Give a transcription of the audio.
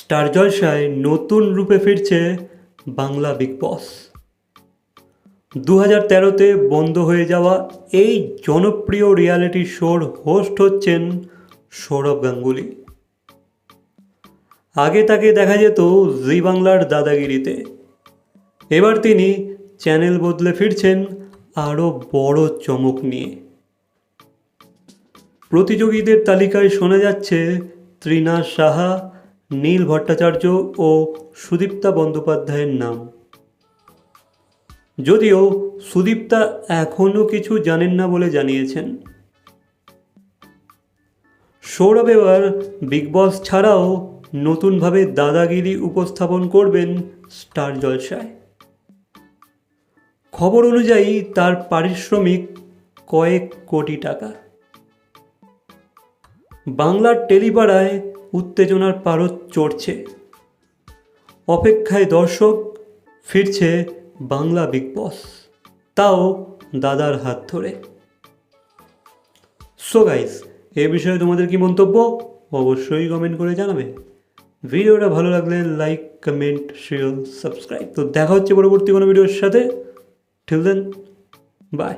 Star জলসায় নতুন রূপে ফিরছে বাংলা বিগ বস দু হাজার তেরোতে বন্ধ হয়ে যাওয়া এই জনপ্রিয় রিয়ালিটি শোর হোস্ট হচ্ছেন সৌরভ গাঙ্গুলি। আগে তাকে দেখা যেত জি বাংলার দাদাগিরিতে। এবার তিনি চ্যানেল বদলে ফিরছেন আরও বড় চমক নিয়ে। প্রতিযোগীদের তালিকায় শোনা যাচ্ছে ত্রিনা সাহা নীল ভট্টাচার্য ও সুদীপ্তা বন্দ্যোপাধ্যায়ের নাম। যদিও সুদীপ্তা এখনও কিছু জানেন না বলে জানিয়েছেন। সৌরভ এবার বিগ বস ছাড়াও নতুনভাবে দাদাগিরি উপস্থাপন করবেন স্টার জলসায়। খবর অনুযায়ী তার পারিশ্রমিক কয়েক কোটি টাকা। বাংলার টেলিপাড়ায় উত্তেজনার পারদ চড়ছে। অপেক্ষায় দর্শক ফিরছে বাংলা বিগ বস তাও দাদার হাত ধরে। সো গাইস এ বিষয়ে তোমাদের কি মন্তব্য? অবশ্যই কমেন্ট করে জানাবে। ভিডিওটা ভালো লাগলে লাইক কমেন্ট শেয়ার সাবস্ক্রাইব তো দেখা হচ্ছে পরবর্তী কোনো ভিডিওর সাথে। ঠিক দেন বাই